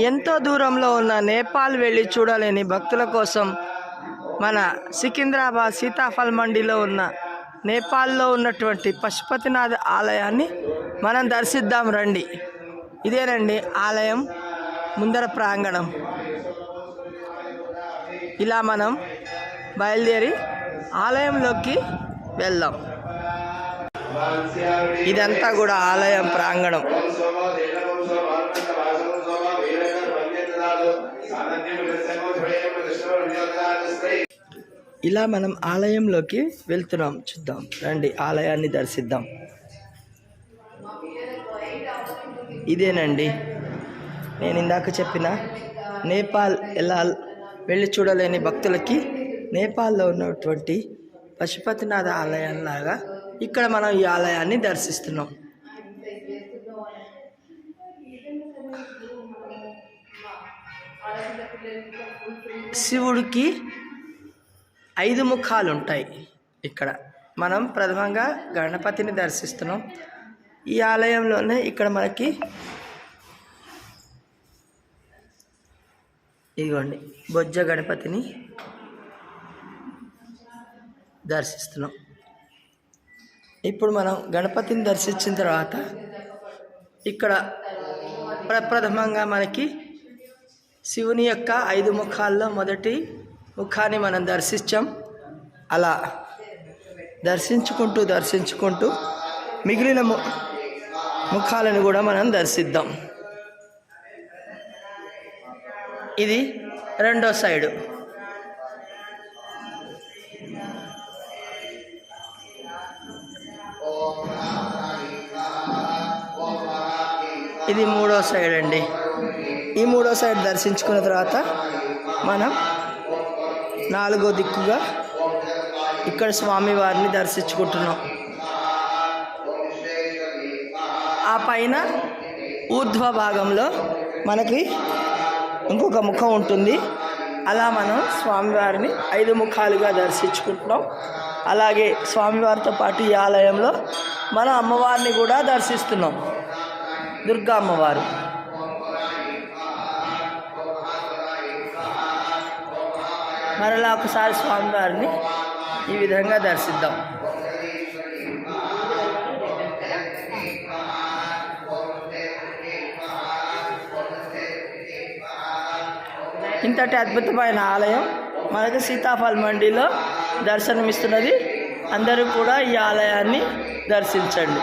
ఎంతో దూరంలో ఉన్న నేపాల్ వెళ్ళి చూడలేని భక్తుల కోసం మన సికింద్రాబాద్ సీతాఫల్ మండిలో ఉన్న నేపాల్లో ఉన్నటువంటి పశుపతినాథ్ ఆలయాన్ని మనం దర్శిద్దాం రండి. ఇదేనండి ఆలయం ముందర ప్రాంగణం. ఇలా మనం బయలుదేరి ఆలయంలోకి వెళ్దాం. ఇదంతా కూడా ఆలయం ప్రాంగణం. ఇలా మనం ఆలయంలోకి వెళ్తున్నాం చూద్దాం. రండి ఆలయాన్ని దర్శిద్దాం. ఇదేనండి. నేను ఇందాక చెప్పిన నేపాల్ ఎలా వెళ్ళి చూడలేని భక్తులకి నేపాల్లో ఉన్నటువంటి పశుపతినాథ ఆలయం లాగా ఇక్కడ మనం ఈ ఆలయాన్ని దర్శిస్తున్నాం. శివుడికి ఐదు ముఖాలు ఉంటాయి ఇక్కడ. మనం ప్రథమంగా గణపతిని దర్శిస్తున్నాం. ఈ ఆలయంలోనే ఇక్కడ మనకి ఇదిగోండి బొజ్జ గణపతిని దర్శిస్తున్నాం. ఇప్పుడు మనం గణపతిని దర్శించిన తర్వాత ఇక్కడ ప్రప్రథమంగా మనకి శివుని యొక్క ఐదు ముఖాల్లో మొదటి ముఖాన్ని మనం దర్శించాం. అలా దర్శించుకుంటూ దర్శించుకుంటూ మిగిలిన ము ముఖాలను కూడా మనం దర్శిద్దాం. ఇది రెండో సైడు. ఇది మూడో సైడ్ అండి ఈ మూడో సైడ్ దర్శించుకున్న తర్వాత మనం నాలుగో దిక్కుగా ఇక్కడ స్వామివారిని దర్శించుకుంటున్నాం. ఆ పైన ఊర్ధ్వ భాగంలో మనకి ఇంకొక ముఖం ఉంటుంది. అలా మనం స్వామివారిని ఐదు ముఖాలుగా దర్శించుకుంటున్నాం. అలాగే స్వామివారితో పాటు ఈ ఆలయంలో మన అమ్మవారిని కూడా దర్శిస్తున్నాం. దుర్గా అమ్మవారు. మరలా ఒకసారి స్వామివారిని ఈ విధంగా దర్శిద్దాం. ఇంతటి అద్భుతమైన ఆలయం మనకు సీతాఫల్ మండిలో దర్శనమిస్తున్నది. అందరూ కూడా ఈ ఆలయాన్ని దర్శించండి.